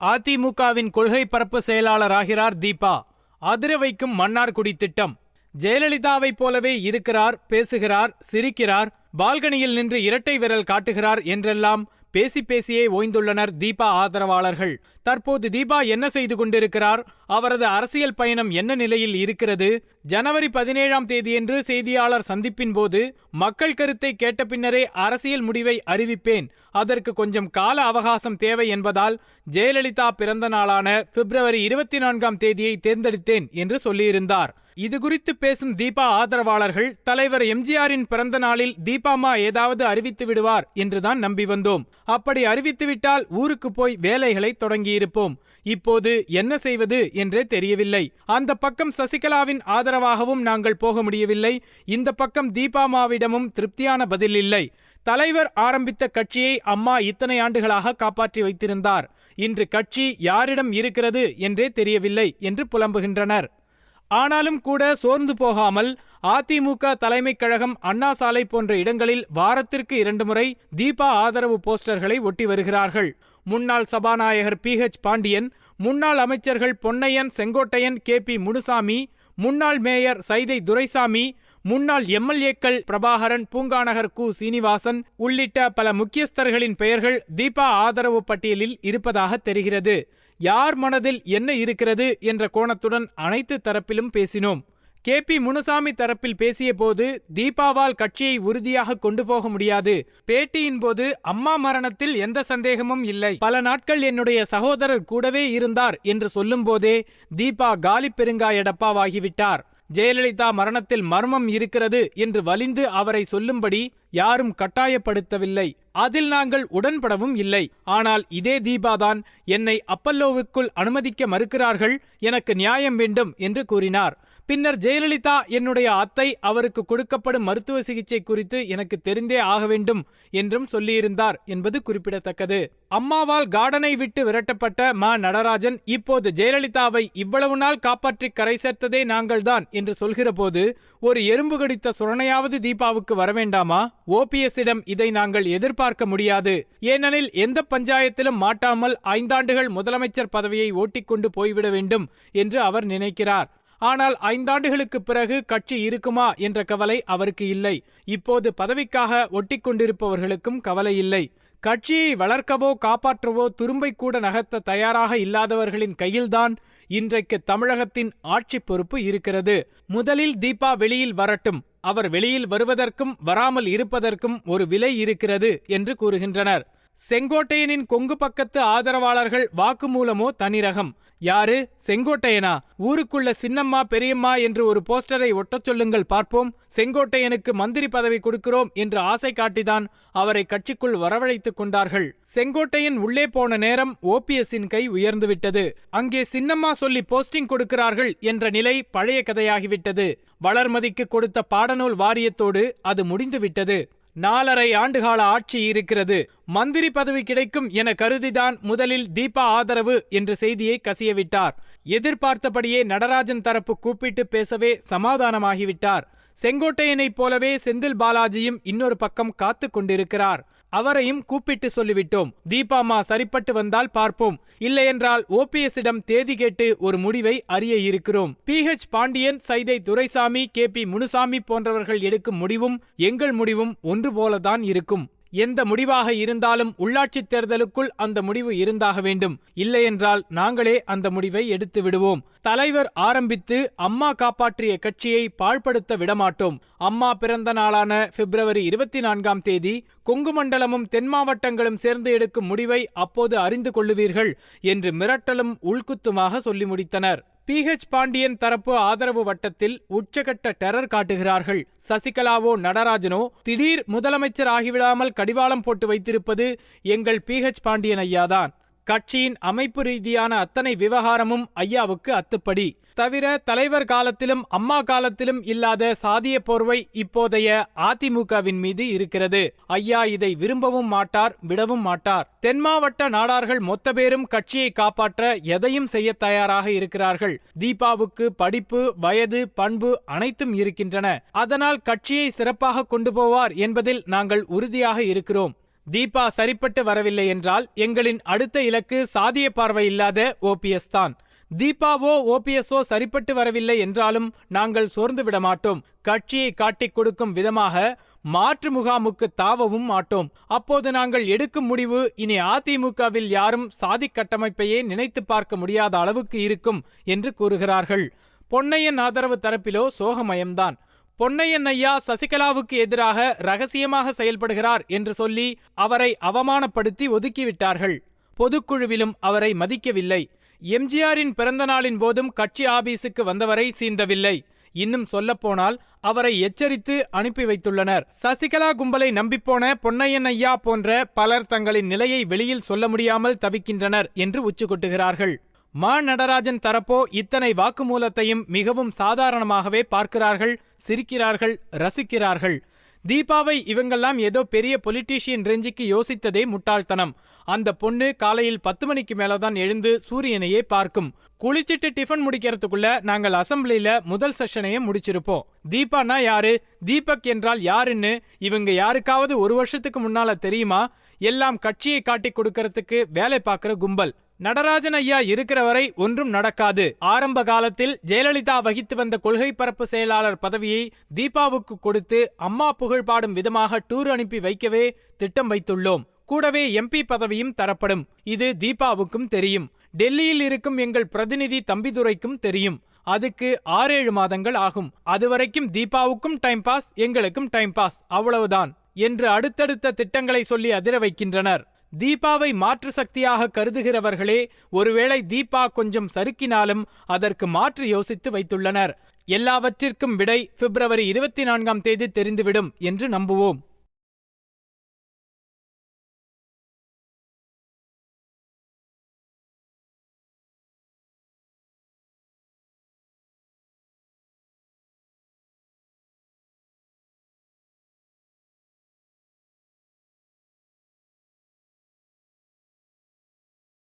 அதிமுகவின் கொள்கை பரப்பு செயலாளராகிறார் தீபா. அதிர வைக்கும் மன்னார்குடி திட்டம். ஜெயலலிதாவைப் போலவே இருக்கிறார் பேசுகிறார் சிரிக்கிறார் பால்கனியில் நின்று இரட்டை விரல் காட்டுகிறார் என்றெல்லாம் பேசி பேசியே ஓய்ந்துள்ளனர் தீபா ஆதரவாளர்கள். தற்போது தீபா என்ன செய்து கொண்டிருக்கிறார்? அவரது அரசியல் பயணம் என்ன நிலையில் இருக்கிறது? ஜனவரி பதினேழாம் தேதியன்று செய்தியாளர் சந்திப்பின் போது மக்கள் கருத்தை கேட்ட பின்னரே அரசியல் முடிவை அறிவிப்பேன். அதற்கு கொஞ்சம் கால அவகாசம் தேவை என்பதால் ஜெயலலிதா பிறந்த நாளான பிப்ரவரி இருபத்தி நான்காம் தேதியை தேர்ந்தெடுத்தேன் என்று சொல்லியிருந்தார். இது குறித்து பேசும் தீபா ஆதரவாளர்கள் தலைவர் எம்ஜிஆரின் பிறந்த நாளில் தீபாமா ஏதாவது அறிவித்து விடுவார் என்றுதான் நம்பி வந்தோம். அப்படி அறிவித்துவிட்டால் ஊருக்கு போய் வேலைகளை தொடங்கியிருப்போம். இப்போது என்ன செய்வது என்றே தெரியவில்லை. அந்த பக்கம் சசிகலாவின் ஆதரவாகவும் நாங்கள் போக முடியவில்லை. இந்த பக்கம் தீபாமாவிடமும் திருப்தியான பதில் இல்லை. தலைவர் ஆரம்பித்த கட்சியை அம்மா இத்தனை ஆண்டுகளாக காப்பாற்றி வைத்திருந்தார். இன்று கட்சி யாரிடம் இருக்கிறது என்றே தெரியவில்லை என்று புலம்புகின்றனர். ஆனாலும் கூட சோர்ந்து போகாமல் அதிமுக தலைமைக் கழகம் அண்ணா சாலை போன்ற இடங்களில் வாரத்திற்கு இரண்டு முறை தீபா ஆதரவு போஸ்டர்களை ஒட்டி வருகிறார்கள். முன்னாள் சபாநாயகர் பி ஹெச் பாண்டியன் முன்னாள் அமைச்சர்கள் பொன்னையன் செங்கோட்டையன் கே பி முனுசாமி முன்னாள் மேயர் சைதை துரைசாமி முன்னாள் எம்எல்ஏக்கள் பிரபாகரன் பூங்காநகர் கு. சீனிவாசன் உள்ளிட்ட பல முக்கியஸ்தர்களின் பெயர்கள் தீபா ஆதரவு பட்டியலில் இருப்பதாக தெரிகிறது. யார் மனதில் என்ன இருக்கிறது என்ற கோணத்துடன் அனைத்து தரப்பிலும் பேசினோம். கே. பி. முனுசாமி தரப்பில் பேசிய போது தீபாவால் கட்சியை உறுதியாக கொண்டு போக முடியாது. பேட்டியின் போது அம்மா மரணத்தில் எந்த சந்தேகமும் இல்லை. பல நாட்கள் என்னுடைய சகோதரர் கூடவே இருந்தார் என்று சொல்லும்போதே தீபா காலி பெருங்காய எடப்பாவாகிவிட்டார் ஜெயலலிதா மரணத்தில் மர்மம் இருக்கிறது என்று வலிந்து அவரை சொல்லும்படி யாரும் கட்டாயப்படுத்தவில்லை. அதில் நாங்கள் உடன்படவும் இல்லை. ஆனால் இதே தீபாதான் என்னை அப்பல்லோவுக்குள் அனுமதிக்க மறுக்கிறார்கள். எனக்கு நியாயம் வேண்டும் என்று கூறினார். பின்னர் ஜெயலலிதா என்னுடைய அத்தை அவருக்கு கொடுக்கப்படும் மருத்துவ சிகிச்சை குறித்து எனக்கு தெரிந்தே ஆக வேண்டும் என்றும் சொல்லியிருந்தார் என்பது குறிப்பிடத்தக்கது. அம்மாவால் கார்டனை விட்டு விரட்டப்பட்ட மா நடராஜன் இப்போது ஜெயலலிதாவை இவ்வளவு நாள் காப்பாற்றி கரை சேர்த்ததே நாங்கள்தான் என்று சொல்கிற போது ஒரு எறும்பு கடித்த சுரணையாவது தீபாவுக்கு வரவேண்டாமா ஓபிஎஸ்ஸிடம் இதை நாங்கள் எதிர்பார்க்க முடியாது. ஏனெனில் எந்த பஞ்சாயத்திலும் மாட்டாமல் ஐந்தாண்டுகள் முதலமைச்சர் பதவியை ஓட்டிக்கொண்டு போய்விட வேண்டும் என்று அவர் நினைக்கிறார். ஆனால் ஐந்தாண்டுகளுக்கு பிறகு கட்சி இருக்குமா என்ற கவலை அவருக்கு இல்லை. இப்போது பதவிக்காக ஒட்டிக்கொண்டிருப்பவர்களுக்கும் கவலை இல்லை. கட்சியை வளர்க்கவோ காப்பாற்றவோ துரும்பை கூட நகர்த்த தயாராக இல்லாதவர்களின் கையில்தான் இன்றைக்கு தமிழகத்தின் ஆட்சி பொறுப்பு இருக்கிறது. முதலில் தீபா வெளியில் வரட்டும். அவர் வெளியில் வருவதற்கும் வராமல் இருப்பதற்கும் ஒரு விலை இருக்கிறது என்று கூறுகின்றனர். செங்கோட்டையனின் கொங்கு பக்கத்து ஆதரவாளர்கள் வாக்குமூலமோ தனிரகம். யாரு? செங்கோட்டையனா? ஊருக்குள்ள சின்னம்மா பெரியம்மா என்று ஒரு போஸ்டரை ஒட்டச் சொல்லுங்கள் பார்ப்போம். செங்கோட்டையனுக்கு மந்திரி பதவி கொடுக்கிறோம் என்று ஆசை காட்டிதான் அவரை கட்சிக்குள் வரவழைத்துக் கொண்டார்கள். செங்கோட்டையன் உள்ளே போன நேரம் ஓபிஎஸ்ஸின் கை உயர்ந்துவிட்டது. அங்கே சின்னம்மா சொல்லி போஸ்டிங் கொடுக்கிறார்கள் என்ற நிலை பழைய கதையாகிவிட்டது. வளர்மதிக்கு கொடுத்த பாடநூல் வாரியத்தோடு அது முடிந்துவிட்டது. நாலரை ஆண்டுகால ஆட்சி இருக்கிறது. மந்திரி பதவி கிடைக்கும் என கருதிதான் முதலில் தீபா ஆதரவு என்ற செய்தியை கசியவிட்டார். எதிர்பார்த்தபடியே நடராஜன் தரப்பு கூப்பிட்டு பேசவே சமாதானமாகிவிட்டார். செங்கோட்டையனைப் போலவே செந்தில் பாலாஜியும் இன்னொரு பக்கம் காத்து கொண்டிருக்கிறார். அவரையும் கூப்பிட்டு சொல்லிவிட்டோம். தீபாமா சரிப்பட்டு வந்தால் பார்ப்போம். இல்லையென்றால் ஓபிஎஸ்ஸிடம் தேதி கேட்டு ஒரு முடிவை அறிய இருக்கிறோம். P H Pandian Saidai Duraisamy K P Munusamy போன்றவர்கள் எடுக்கும் முடிவும் எங்கள் முடிவும் ஒன்று போலதான் இருக்கும். எந்த முடிவாக இருந்தாலும் உள்ளாட்சித் தேர்தலுக்குள் அந்த முடிவு இருந்தாக வேண்டும். இல்லையென்றால் நாங்களே அந்த முடிவை எடுத்து விடுவோம். தலைவர் ஆரம்பித்து அம்மா காப்பாற்றிய கட்சியை பாழ்படுத்த விடமாட்டோம். அம்மா பிறந்த நாளான பிப்ரவரி இருபத்தி நான்காம் தேதி கொங்கு மண்டலமும் தென் மாவட்டங்களும் சேர்ந்து எடுக்கும் முடிவை அப்போது அறிந்து கொள்ளுவீர்கள் என்று மிரட்டலும் உள்குத்துமாக சொல்லி முடித்தனர். பிஹெச் பாண்டியன் தரப்பு ஆதரவு வட்டத்தில் உச்சகட்ட டெரர் காட்டுகிறார்கள். சசிகலாவோ நடராஜனோ திடீர் முதலமைச்சர் ஆகிவிடாமல் கடிவாளம் போட்டு வைத்திருப்பது எங்கள் பிஹெச் பாண்டியன் ஐயாதான். கட்சியின் அமைப்பு ரீதியான அத்தனை விவகாரமும் ஐயாவுக்கு அத்துப்படி. தவிர தலைவர் காலத்திலும் அம்மா காலத்திலும் இல்லாத சாதிய போர்வை இப்போதைய அதிமுகவின் மீது இருக்கிறது. ஐயா இதை விரும்பவும் மாட்டார் விடவும் மாட்டார். தென் மாவட்ட நாடார்கள் மொத்த பேரும் கட்சியை காப்பாற்ற எதையும் செய்ய தயாராக இருக்கிறார்கள். தீபாவுக்கு படிப்பு வயது பண்பு அனைத்தும் இருக்கின்றன. அதனால் கட்சியை சிறப்பாக கொண்டு போவார் என்பதில் நாங்கள் உறுதியாக இருக்கிறோம். தீபா சரிப்பட்டு வரவில்லை என்றால் எங்களின் அடுத்த இலக்கு சாதிய பார்வை இல்லாத ஓபிஎஸ் தான். தீபாவோ ஓபிஎஸ்ஓ சரிப்பட்டு வரவில்லை என்றாலும் நாங்கள் சோர்ந்து விட மாட்டோம். கட்சியை காட்டிக் கொடுக்கும் விதமாக மாற்று முகாமுக்கு தாவவும் மாட்டோம். அப்போது நாங்கள் எடுக்கும் முடிவு இனி அதிமுகவில் யாரும் சாதி கட்டமைப்பையே நினைத்து பார்க்க முடியாத அளவுக்கு இருக்கும் என்று கூறுகிறார்கள். பொன்னையன் ஆதரவு தரப்பிலோ சோகமயம்தான். பொன்னையன் ஐயா சசிகலாவுக்கு எதிராக ரகசியமாக செயல்படுகிறார் என்று சொல்லி அவரை அவமானப்படுத்தி ஒதுக்கிவிட்டார்கள். பொதுக்குழுவிலும் அவரை மதிக்கவில்லை. எம்ஜிஆரின் பிறந்த நாளின் போதும் கட்சி ஆபீஸுக்கு வந்தவரை சீந்தவில்லை இன்னும் சொல்லப்போனால் அவரை எச்சரித்து அனுப்பி வைத்துள்ளனர். சசிகலா கும்பலை நம்பிப்போன பொன்னையன் ஐயா போன்ற பலர் தங்களின் நிலையை வெளியில் சொல்ல முடியாமல் தவிக்கின்றனர் என்று உச்சுக்கொட்டுகிறார்கள் மா நடராஜன் தரப்போ இத்தனை வாக்குமூலத்தையும் மிகவும் சாதாரணமாகவே பார்க்கிறார்கள் சிரிக்கிறார்கள் ரசிக்கிறார்கள். தீபாவை இவங்கெல்லாம் ஏதோ பெரிய பொலிட்டீஷியன் ரேஞ்சுக்கு யோசித்ததே முட்டாள்தனம். அந்த பொண்ணு காலையில் பத்து மணிக்கு மேலதான் எழுந்து சூரியனையே பார்க்கும். குளிச்சிட்டு டிஃபன் முடிக்கிறதுக்குள்ள நாங்கள் அசம்பிளியில முதல் செஷனையே முடிச்சிருப்போம். தீபானா யாரு? தீபக் என்றால் யாருன்னு இவங்க யாருக்காவது ஒரு வருஷத்துக்கு முன்னால தெரியுமா? எல்லாம் கட்சியை காட்டி கொடுக்கறதுக்கு வேலை பார்க்குற கும்பல். நடராஜன் ஐயா இருக்கிற வரை ஒன்றும் நடக்காது. ஆரம்ப காலத்தில் ஜெயலலிதா வகித்து வந்த கொள்கை பரப்பு செயலாளர் பதவியை தீபாவுக்கு கொடுத்து அம்மா புகழ் பாடும் விதமாக டூர் அனுப்பி வைக்கவே திட்டம் வைத்துள்ளோம். கூடவே எம்பி பதவியும் தரப்படும். இது தீபாவுக்கும் தெரியும். டெல்லியில் இருக்கும் எங்கள் பிரதிநிதி தம்பிதுரைக்கும் தெரியும். அதுக்கு ஆறேழு மாதங்கள் ஆகும். அதுவரைக்கும் தீபாவுக்கும் டைம் பாஸ் எங்களுக்கும் டைம் பாஸ். அவ்வளவுதான். என்று அடுத்தடுத்த திட்டங்களை சொல்லி அதிர வைக்கின்றனர். தீபாவை மாற்று சக்தியாக கருதுகிறவர்களே ஒருவேளை தீபா கொஞ்சம் சறுக்கினாலும் அதற்கு மாற்று யோசித்து வைத்துள்ளனர். எல்லாவற்றிற்கும் விடை பிப்ரவரி இருபத்தி நான்காம் தேதி தெரிந்துவிடும் என்று நம்புவோம்.